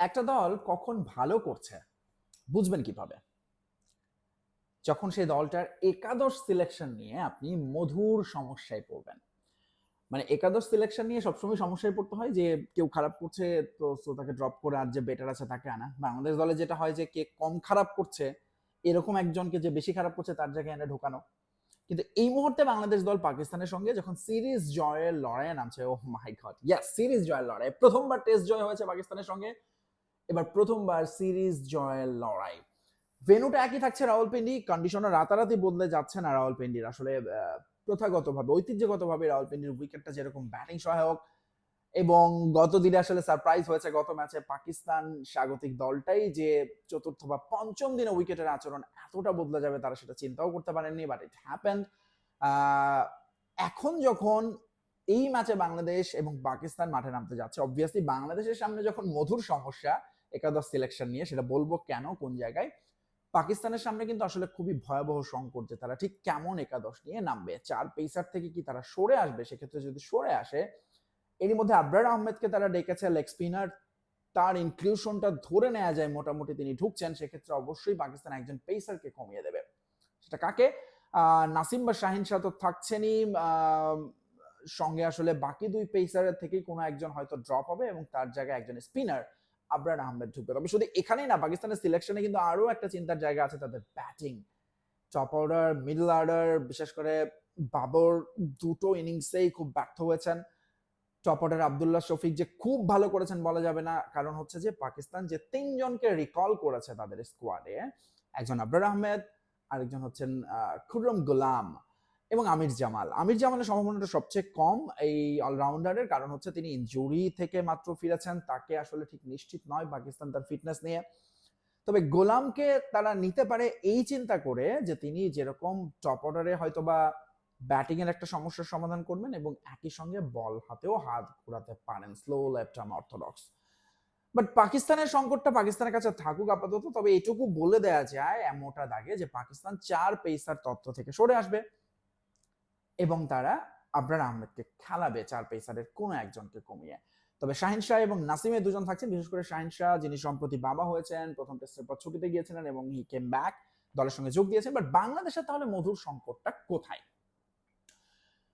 একটা দল কখন ভালো করছে, বুঝবেন কীভাবে? যখন সেই দলটার একাদশ সিলেকশন নিয়ে আপনি মধুর সমস্যায় পড়বেন। মানে একাদশ সিলেকশন নিয়ে সবসময় সমস্যায় পড়তে হয় যে, কেউ খারাপ করছে, তো so তাকে ড্রপ করে আর যে বেটার আছে তাকে আনা। বাংলাদেশ দলে যেটা হয় যে, কে কম খারাপ করছে, এরকম একজনকে যে বেশি খারাপ করছে তার জায়গায় এনে ঢোকানো। কিন্তু এই মুহূর্তে বাংলাদেশ দল পাকিস্তানের সঙ্গে যখন সিরিজ জয়ের লড়াইয়ে নামছে ও মাই গড ইয়াস সিরিজ জয়ের লড়াই প্রথমবার টেস্ট জয় হয়েছে পাকিস্তানের সঙ্গে। এবার প্রথমবার সিরিজ জয়ের লড়াই। ভেনুটা একই থাকছে রাওয়ালপিন্ডি কন্ডিশনার রাতারাতি বদলে যাচ্ছে না রাওয়ালপিন্ডির। আসলে প্রথাগতভাবে, ঐতিহ্যগতভাবে রাওয়ালপিন্ডির উইকেটটা যেরকম ব্যাটিং সহায়ক এবং গত দিনে আসলে সারপ্রাইজ হয়েছে গত ম্যাচে পাকিস্তান স্বাগতিক দলটাই যে চতুর্থ বা পঞ্চম দিনে উইকেটের আচরণ এতটা বদলে যাবে তারা সেটা চিন্তাও করতে পারেননি বাট ইট হ্যাপেন্ড এখন যখন এই ম্যাচে বাংলাদেশ এবং পাকিস্তান মাঠে নামতে যাচ্ছে অবভিয়াসলি বাংলাদেশের সামনে যখন মধুর সমস্যা একাদশ সিলেকশন নিয়ে, সেটা বলব কেন, কোন জায়গায়? পাকিস্তানের সামনে কিন্তু আসলে খুবই ভয়াবহ সংকট যে তারা ঠিক কেমন একাদশ নিয়ে নামবে। চার পেসার থেকে কি তারা সরে আসবে? সেক্ষেত্রে যদি সরে আসে, এরই মধ্যে আবরার আহমেদকে তারা ডেকেছে, লেগ স্পিনার। তার ইনক্লুশনটা ধরে নেওয়া যায়, মোটামুটি তিনি ঢুকছেন, সেক্ষেত্রে অবশ্যই পাকিস্তান একজন পেসারকে কমিয়ে দেবে। সেটা কাকে? নাসিম বা শাহিন শাহ তো থাকছেনই সঙ্গে আসলে বাকি দুই পেসারের থেকেই কোনো একজন হয়তো ড্রপ হবে এবং তার জায়গায় একজন স্পিনার আবরার আহমেদ ঢুকবে। তবে শুধু এখানেই না পাকিস্তানের সিলেকশনে কিন্তু আরও একটা চিন্তার জায়গা আছে তাদের batting top order middle order বিশেষ করে বাবর দুটো ইনিংসেই খুব ব্যর্থ হয়েছেন। টপ অর্ডার আবদুল্লাহ শফিক যে খুব ভালো করেছেন বলা যাবে না কারণ হচ্ছে যে পাকিস্তান যে তিনজনকে রিকল করেছে তাদের স্কোয়াডে একজন আবরার আহমেদ আরেকজন হচ্ছেন আহ, খুররম গোলাম। এবং আমির জামাল। আমির জামালের সম্ভাবনাটা সবচেয়ে কম এই অলরাউন্ডারের কারণ হচ্ছে তিনি ইনজুরি থেকে মাত্র ফিরেছেন, তাকে আসলে ঠিক নিশ্চিত নয় পাকিস্তান তার ফিটনেস নিয়ে। তবে গোলামকে তারা নিতে পারে এই চিন্তা করে যে তিনি যেরকম টপ অর্ডারে হয়তো বা ব্যাটিং এর একটা সমস্যার সমাধান করবেন এবং একই সঙ্গে বল হাতেও হাত ঘোরাতে পারেন slow left arm orthodox but পাকিস্তানের সংকটটা পাকিস্তানের কাছে থাকুক আপাতত, তবে এটুকু বলে দেয়া যায় এমনটা দাগে যে পাকিস্তান চার পেসার তত্ত্ব থেকে সরে আসবে। এবং তারা আবরার আহমেদকে খেলাবে চার পেসারের কোনো একজনকে কমিয়ে। তবে শাহিন শাহ এবং নাসিমে দুজন থাকছেন, বিশেষ করে শাহিন শাহ, যিনি সম্প্রতি বাবা হয়েছেন, প্রথম টেস্টের পর ছুটিতে গিয়েছিলেন এবং হি কেম ব্যাক দলের সঙ্গে যোগ দিয়েছেন। বাট বাংলাদেশের তাহলে মধুর সংকটটা কোথায়?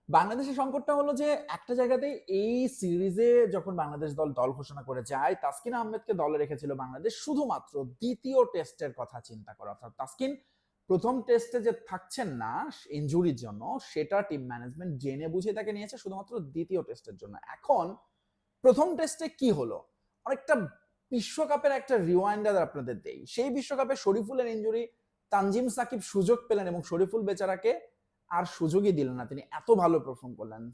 বাংলাদেশের সংকটটা হলো যে একটা জায়গাতে এই সিরিজে যখন বাংলাদেশ দল দল ঘোষণা করে যায়, তাসকিন আহমেদকে দলে রেখেছিল বাংলাদেশ শুধুমাত্র দ্বিতীয় টেস্টের কথা চিন্তা করা। অর্থাৎ তাসকিন প্রথম টেস্টে যে থাকছেন না ইনজুরির জন্য, সেটা টিম ম্যানেজমেন্ট জেনে বুঝে তাকে নিয়েছে শুধুমাত্র দ্বিতীয় টেস্টের জন্য। এখন, প্রথম টেস্টে কি হলো? অনেকটা বিশ্বকাপের একটা রিওয়াইন্ডার আপনাদের দেই। সেই বিশ্বকাপে শরীফুলের ইনজুরি তানজিম সাকিব সুযোগ পেলেন এবং শরীফুল বেচারাকে আর সুযোগই দিলেন না। তিনি এত ভালো পারফর্ম করলেন।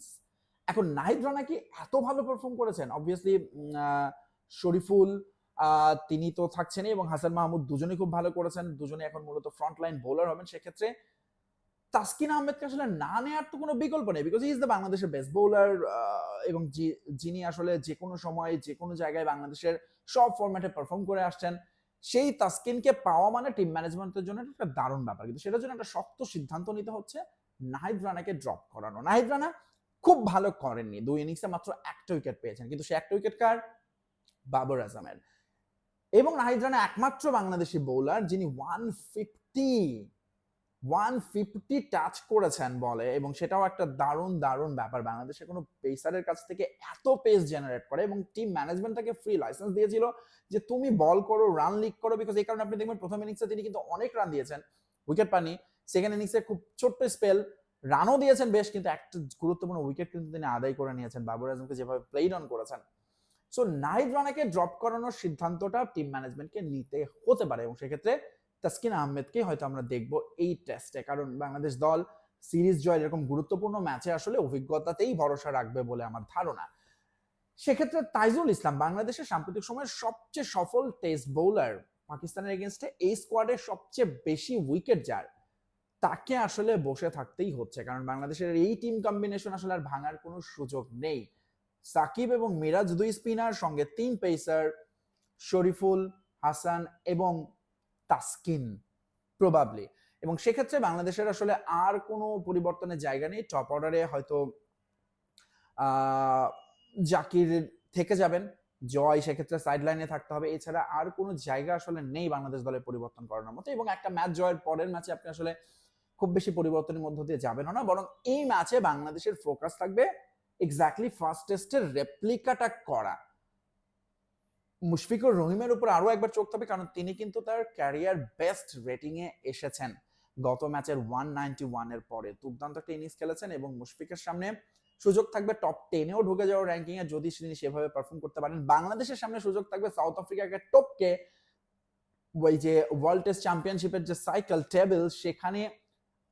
এখন নাহিদ রানা কি এত ভালো পারফর্ম করেছেন? অবভিয়াসলি শরীফুল তিনি তো থাকছেনই এবং হাসান মাহমুদ দুজনেই খুব ভালো করেছেন। দুজনে এখন মূলত ফ্রন্ট লাইন বোলার হবেন। সেক্ষেত্রে তাসকিন আহমেদকে আসলে না নেওয়ার তো কোনো বিকল্প নেই বিকজ ইজ দ্য বাংলাদেশের বেস্ট বোলার এবং যিনি আসলে যে কোনো সময়, যে কোনো জায়গায় বাংলাদেশের সব ফরম্যাটে পারফর্ম করে আসছেন, সেই তাসকিনকে পাওয়া মানে টিম ম্যানেজমেন্টের জন্য একটা দারুণ ব্যাপার। কিন্তু সেটার জন্য একটা শক্ত সিদ্ধান্ত নিতে হচ্ছে। নাহিদ রানাকে ড্রপ করানো। নাহিদ রানা খুব ভালো করেননি। দুই ইনিংসে মাত্র একটা উইকেট পেয়েছেন। কিন্তু সে একটা উইকেট কার? বাবর আজমের। এবং নাহিদ রানা একমাত্র বাংলাদেশি বোলার যিনি one fifty one fifty touch করেছেন বলে এবং সেটাও একটা দারুণ দারুণ ব্যাপার। বাংলাদেশে কোনো পেসারের কাছ থেকে এত পেস জেনারেট করে এবং টিম ম্যানেজমেন্ট তাকে ফ্রি লাইসেন্স দিয়েছিল যে তুমি বল করো রান লিক করো বিকজ এই কারণে আপনি দেখবেন প্রথম ইনিংসে তিনি কিন্তু অনেক রান দিয়েছেন। উইকেট পানি সেকেন্ড ইনিংসে খুব ছোট্ট স্পেল রানও দিয়েছেন বেশ, কিন্তু একটা গুরুত্বপূর্ণ উইকেট কিন্তু তিনি আদায় করে নিয়েছেন। বাবর আজমকে যেভাবে প্লেড অন করেছেন। সো নাহিদ রানাকে ড্রপ করানোর সিদ্ধান্তটা টিম ম্যানেজমেন্টকে নিতে হতে পারে এবং সেক্ষেত্রে তাসকিন আহমেদকে হয়তো আমরা দেখব এই টেস্টে কারণ বাংলাদেশ দল সিরিজ জয় এরকম গুরুত্বপূর্ণ ম্যাচে আসলে অভিজ্ঞতাতেই ভরসা রাখবে বলে আমার ধারণা। সেক্ষেত্রে তাইজুল ইসলাম বাংলাদেশের সাম্প্রতিক সময়ের সবচেয়ে সফল টেস্ট বোলার পাকিস্তানের এগেনস্টে এই স্কোয়াডে সবচেয়ে বেশি উইকেট যার। তাকে আসলে বসে থাকতেই হচ্ছে। কারণ বাংলাদেশের এই টিম কম্বিনেশন আসলে আর ভাঙার কোনো সুযোগ নেই। সাকিব এবং মিরাজ দুই স্পিনার, সঙ্গে তিন পেসার, শরীফুল, হাসান এবং তাসকিন প্রবাবলি এবং সেক্ষেত্রে বাংলাদেশের আসলে আর কোনো পরিবর্তনের জায়গা নেই। টপ অর্ডারে হয়তো জাকির থেকে যাবেন। জয় সেক্ষেত্রে সাইড লাইনে থাকতে হবে। এছাড়া আর কোনো জায়গা আসলে নেই বাংলাদেশ দলের পরিবর্তন করানোর মতো। এবং একটা ম্যাচ জয়ের পরের ম্যাচে আপনি আসলে খুব বেশি পরিবর্তনের মধ্য দিয়ে যাবেন না। বরং এই ম্যাচে বাংলাদেশের ফোকাস থাকবে এক্স্যাক্টলি ফার্স্ট টেস্টের রেপ্লিকাটা করা। মুশফিকুর রহিমের উপর আরও একবার চোখ হবে কারণ তিনি কিন্তু তার ক্যারিয়ার বেস্ট রেটিং এ এসেছেন। গত ম্যাচের ওয়ান নাইনটি এর পরে দুর্দান্ত একটা ইনিংস খেলেছেন এবং মুশফিকের সামনে সুযোগ থাকবে টপ টেনেও ঢুকে যাওয়ার র্যাঙ্কিং এ, যদি তিনি সেভাবে পারফর্ম করতে পারেন। বাংলাদেশের সামনে সুযোগ থাকবে সাউথ আফ্রিকাকে টপকে ওই যে ওয়ার্ল্ড টেস্ট চ্যাম্পিয়নশিপের যে সাইকেল টেবিল সেখানে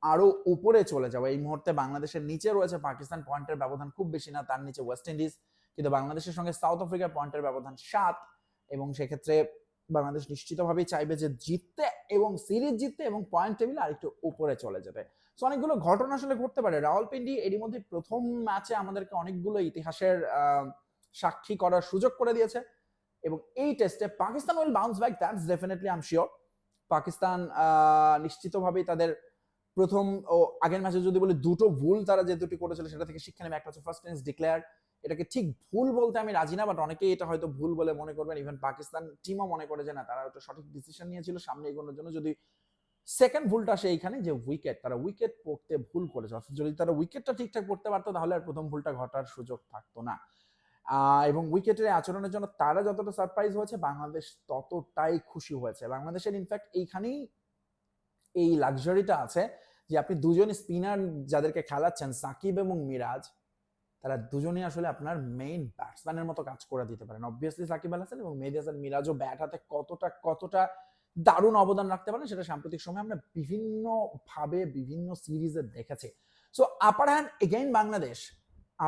আরও উপরে চলে যাবে। এই মুহূর্তে বাংলাদেশের নিচে রয়েছে পাকিস্তান পয়েন্টের ব্যবধান খুব বেশি না, তার নিচে ওয়েস্ট ইন্ডিজ কিন্তু বাংলাদেশের সঙ্গে সাউথ আফ্রিকার পয়েন্টের ব্যবধান সাত, এবং সেক্ষেত্রে বাংলাদেশ নিশ্চিতভাবেই চাইবে যে জিততে এবং সিরিজ জিততে এবং পয়েন্ট টেবিল আরেকটু উপরে চলে যেতে। সো অনেকগুলো ঘটনা আসলে ঘটতে পারে। রাওয়ালপিন্ডি এরই মধ্যে প্রথম ম্যাচে আমাদেরকে অনেকগুলো ইতিহাসের সাক্ষী করার সুযোগ করে দিয়েছে, এবং এই টেস্টে Pakistan will bounce back that's definitely I am sure Pakistan নিশ্চিতভাবেই তাদের প্রথম ও আগের ম্যাচে যদি বলি দুটো ভুল তারা যে দুটি করেছিল সেটা থেকে শিক্ষা নেবে। একটা হচ্ছে ফার্স্ট ইনিংস ডিক্লেয়ার এটাকে ঠিক ভুল বলতে আমি রাজি না বাট অনেকেই এটা হয়তো ভুল বলে মনে করবেন। ইভেন পাকিস্তান টিমও মনে করে যে না, তারা ওটা সঠিক ডিসিশন নিয়েছিল সামনে এগোনোর জন্য। যদি সেকেন্ড ভুলটা আসে এইখানে, যে উইকেট তারা উইকেট পড়তে ভুল করেছে। অর্থাৎ যদি তারা উইকেটটা ঠিকঠাক পড়তে পারতো, তাহলে আর প্রথম ভুলটা ঘটার সুযোগ থাকতো না। এবং উইকেটের আচরণের জন্য তারা যতটা সারপ্রাইজ হয়েছে, বাংলাদেশ ততটাই খুশি হয়েছে। বাংলাদেশের ইনফ্যাক্ট এইখানেই এই লাক্সারিটা আছে। যে আপনি দুজন স্পিনার যাদেরকে খেলাচ্ছেন, সাকিব এবং মিরাজ, তারা দুজনেই আসলে আপনার মেইন ব্যাটসম্যানের মতো কাজ করে দিতে পারেন। অবভিয়াসলি সাকিব আল হাসান এবং মেহেদি হাসান মিরাজও ব্যাট হাতে কতটা কতটা দারুণ অবদান রাখতে পারেন সেটা সাম্প্রতিক সময় আমরা বিভিন্ন ভাবে বিভিন্ন সিরিজে দেখেছি। So upper hand again Bangladesh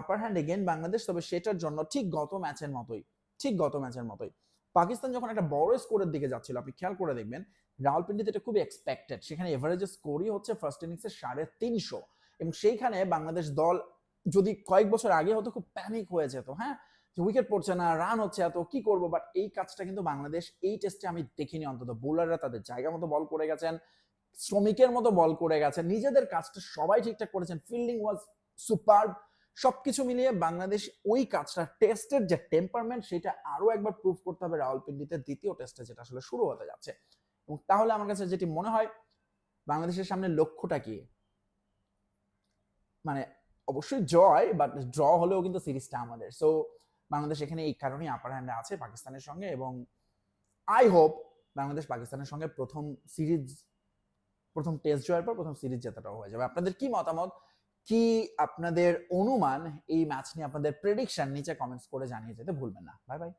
upper hand again Bangladesh, তবে সেটার জন্য ঠিক গত ম্যাচের মতোই, ঠিক গত ম্যাচের মতোই। পাকিস্তান যখন একটা বড় স্কোরের দিকে যাচ্ছিল, আপনি খেয়াল করে দেখবেন রাওয়ালপিন্ডিতে এটা খুবই এক্সপেক্টেড সেখানে এভারেজ স্কোরই হচ্ছে ফার্স্ট ইনিংসে সাড়ে তিনশো। এবং সেইখানে বাংলাদেশ দল যদি কয়েক বছর আগে হতো, খুব প্যানিক হয়ে যেত হ্যাঁ? উইকেট পড়ছে না রান হচ্ছে এত, কি করব? বাট এই কাজটা কিন্তু বাংলাদেশ এই টেস্টে আমি দেখিনি অন্তত। বোলাররা তাদের জায়গা মতো বল করে গেছেন, শ্রমিকের মতো বল করে গেছেন, নিজেদের কাজটা সবাই ঠিকঠাক করেছেন। ফিল্ডিং ওয়াজ সুপার সবকিছু মিলিয়ে বাংলাদেশ ওই কাজটা টেস্টের যে টেম্পারমেন্ট সেটা আরও একবার প্রুভ করতে হবে রাওয়ালপিন্ডিতে দ্বিতীয় টেস্টে যেটা আসলে শুরু হতে যাচ্ছে। এবং তাহলে আমার কাছে যেটি মনে হয়, বাংলাদেশের সামনে লক্ষ্যটা কি? মানে অবশ্যই জয় বাট ড্র হলেও কিন্তু সিরিজটা আমাদের। সো বাংলাদেশ এখানে এই কারণেই আপার হ্যান্ডে আছে পাকিস্তানের সঙ্গে এবং আই হোপ বাংলাদেশ পাকিস্তানের সঙ্গে প্রথম সিরিজ, প্রথম টেস্ট জয়ের পর প্রথম সিরিজ জেতাটাও হয়ে যাবে। আপনাদের কি মতামত? কি আপনাদের অনুমান এই ম্যাচ নিয়ে, আপনাদের প্রেডিকশন নিচে কমেন্টস করে জানিয়ে যেতে ভুলবেন না। Bye bye